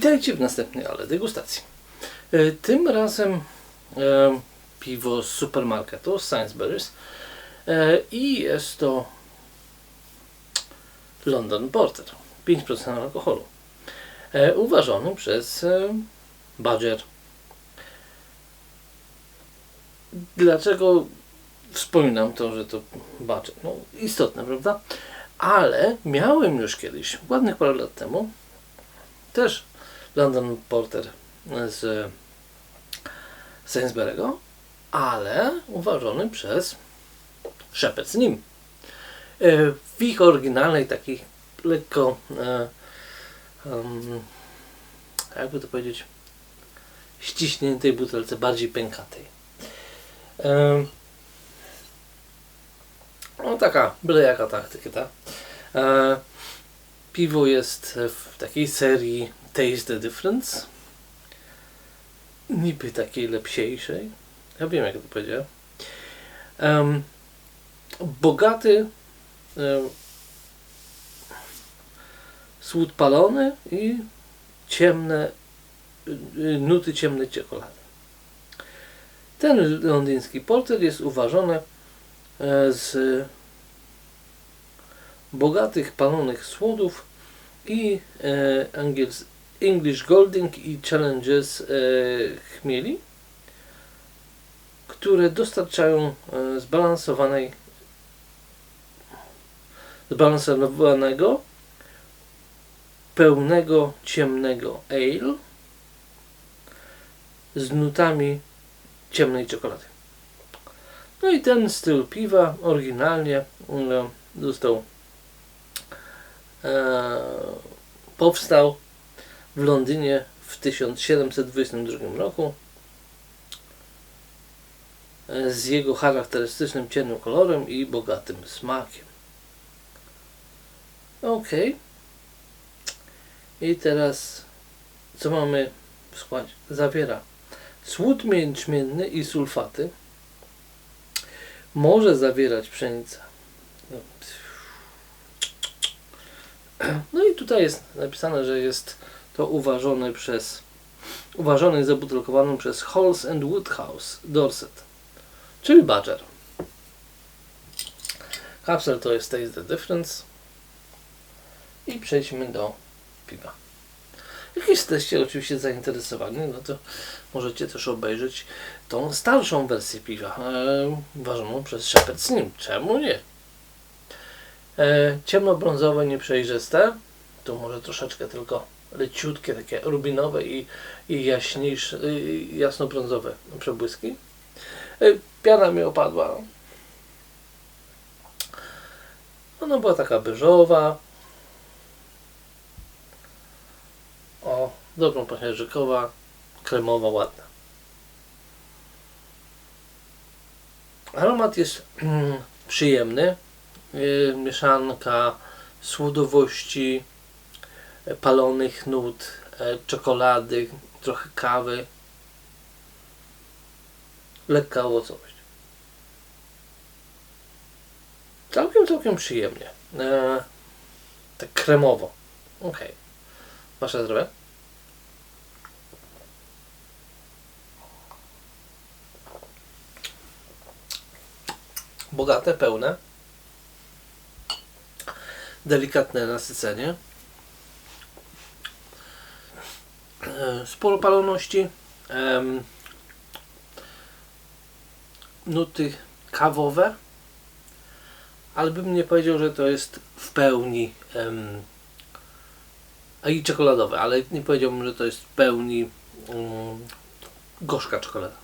Witajcie w następnej ale degustacji. E, Tym razem e, piwo z supermarketu Sainsbury's e, i jest to London Porter 5% alkoholu e, przez e, Badger. Dlaczego wspominam to, że to Badger? No istotne, prawda? Ale miałem już kiedyś, ładnych parę lat temu, też London Porter z Sainsbury'ego, ale uważany przez Shepherd's Nim. E, W ich oryginalnej, takiej lekko, e, jakby to powiedzieć, ściśniętej butelce, bardziej pękatej. E, No taka, byle jaka taktyka. E, Piwo jest w takiej serii Taste the Difference. Niby takiej lepsiejszej. Ja wiem, jak to powiedziałem. Em, bogaty em, słód palony i ciemne y, y, nuty ciemnej czekolady. Ten londyński porter jest uważany e, z bogatych palonych słodów i e, angiels, English Golding i Challenges e, chmieli, które dostarczają e, zbalansowanej zbalansowanego pełnego ciemnego ale z nutami ciemnej czekolady. No i ten styl piwa oryginalnie no, został e, powstał w Londynie w 1722 roku e, z jego charakterystycznym ciemnym kolorem i bogatym smakiem. Ok. I teraz co mamy w składzie? Zawiera słód jęczmienny i sulfaty. Może zawierać pszenicę. No, no i tutaj jest napisane, że jest to uważone przez uważany i zabutelkowany przez Halls and Woodhouse Dorset, czyli Badger. Kapsel to jest Taste the Difference. I przejdźmy do piwa. Jak jesteście oczywiście zainteresowani, no to możecie też obejrzeć tą starszą wersję piwa, e, ważoną przez Shepherd's Nim. Czemu nie? E, ciemnobrązowe, nieprzejrzyste. Tu może troszeczkę tylko leciutkie, takie rubinowe i, i jaśniejsze, i jasnobrązowe przebłyski. E, piana mi opadła. Ona była taka beżowa. O, dobrą pachnierzykowa, kremowa, ładna. Aromat jest mm, przyjemny. Yy, mieszanka słodowości, palonych nut, e, czekolady, trochę kawy. Lekka owocowość. Całkiem, całkiem przyjemnie. E, tak kremowo. Ok. Wasze zdrowie? Bogate, pełne. Delikatne nasycenie. E, Sporo paloności. Nuty kawowe. Ale bym nie powiedział, że to jest w pełni i czekoladowe, ale nie powiedziałbym, że to jest w pełni gorzka czekolada.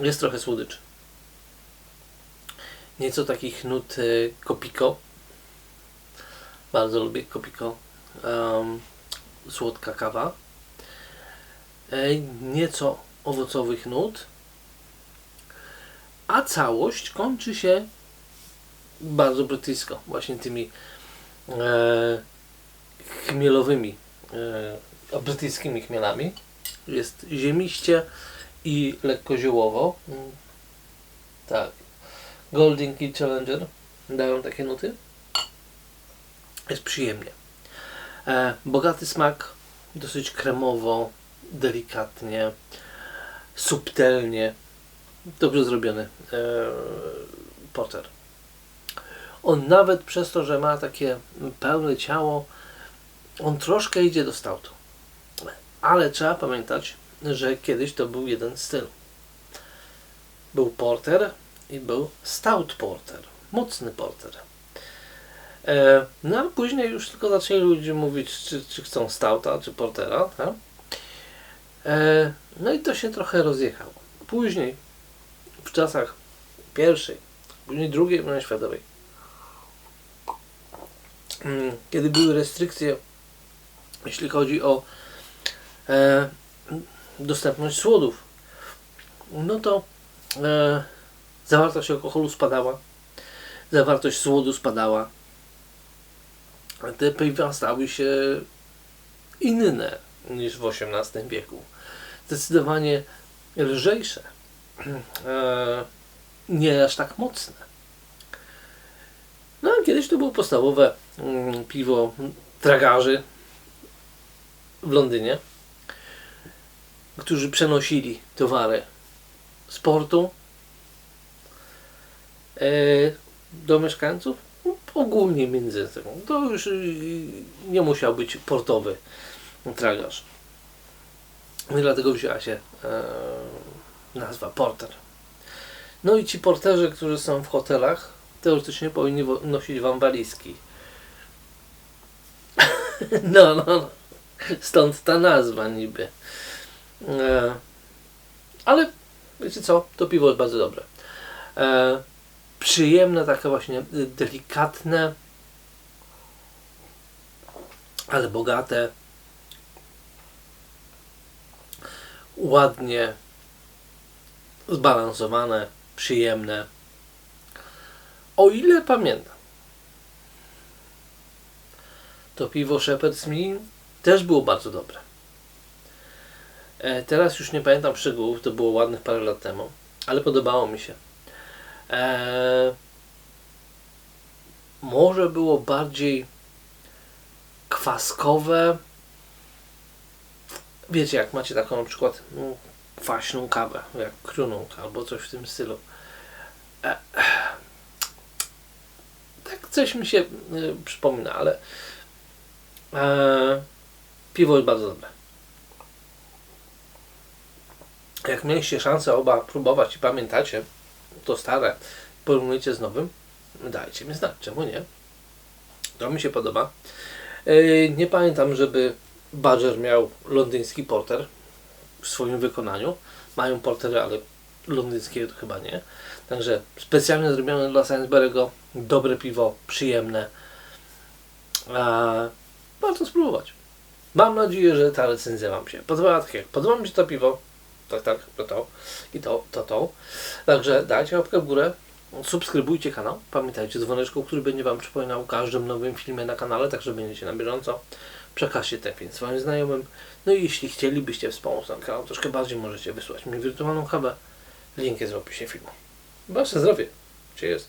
Jest trochę słodyczy. Nieco takich nut e, kopiko. Bardzo lubię kopiko. Um, słodka kawa. E, nieco owocowych nut. A całość kończy się bardzo brytyjsko. Właśnie tymi e, chmielowymi, e, brytyjskimi chmielami. Jest ziemiście i lekko ziołowo. Mm, Tak. Golding i Challenger dają takie nuty. Jest przyjemnie. E, bogaty smak, dosyć kremowo, delikatnie, subtelnie, dobrze zrobiony e, porter. On nawet przez to, że ma takie pełne ciało, on troszkę idzie do stoutu. Ale trzeba pamiętać, że kiedyś to był jeden styl. Był porter i był stout porter, mocny porter. E, no a później już tylko zaczęli ludzie mówić, czy, czy chcą stouta, czy portera. Tak? E, no i to się trochę rozjechało. Później, w czasach pierwszej, później drugiej wojny światowej, mm, kiedy były restrykcje, jeśli chodzi o e, dostępność słodów, no to zawartość alkoholu spadała, zawartość słodu spadała. Te piwa stały się inne niż w XVIII wieku. Zdecydowanie lżejsze, e, nie aż tak mocne. No a kiedyś to było podstawowe mm, piwo tragarzy w Londynie, którzy przenosili towary z portu e, do mieszkańców. Ogólnie między tym. To już y, nie musiał być portowy tragarz. No I dlatego wzięła się e, nazwa porter. No i ci porterzy, którzy są w hotelach, teoretycznie powinni nosić wam walizki. no, no, no. Stąd ta nazwa niby. E, ale wiecie co? To piwo jest bardzo dobre. E, przyjemne, takie właśnie y, delikatne, ale bogate. Ładnie zbalansowane, przyjemne. O ile pamiętam, to piwo Shepherd's Mean też było bardzo dobre. E, teraz już nie pamiętam szczegółów, to było ładnych parę lat temu, ale podobało mi się. E, może było bardziej kwaskowe. Wiecie, jak macie taką na przykład no, kwaśną kawę, jak krunąk albo coś w tym stylu. E, tak coś mi się e, przypomina, ale e, piwo jest bardzo dobre. Jak mieliście szansę oba próbować i pamiętacie, to stare, porównujcie z nowym, dajcie mi znać, czemu nie. To mi się podoba. E, Nie pamiętam, żeby Badger miał londyński porter w swoim wykonaniu. Mają portery, ale londyńskiego to chyba nie. Także specjalnie zrobione dla Sainsbury'ego, dobre piwo, przyjemne. Warto spróbować. Mam nadzieję, że ta recenzja Wam się podobała. Tak jak podoba mi się to piwo, tak, tak, to to i to, to, to. Także dajcie łapkę w górę, subskrybujcie kanał, pamiętajcie dzwoneczku, który będzie Wam przypominał o każdym nowym filmie na kanale, tak że będziecie na bieżąco. Przekażcie te film swoim znajomym. No i jeśli chcielibyście wspomóc ten kanał troszkę bardziej, możecie wysłać mi wirtualną kawę. Link jest w opisie filmu. Wasze zdrowie. Cheers.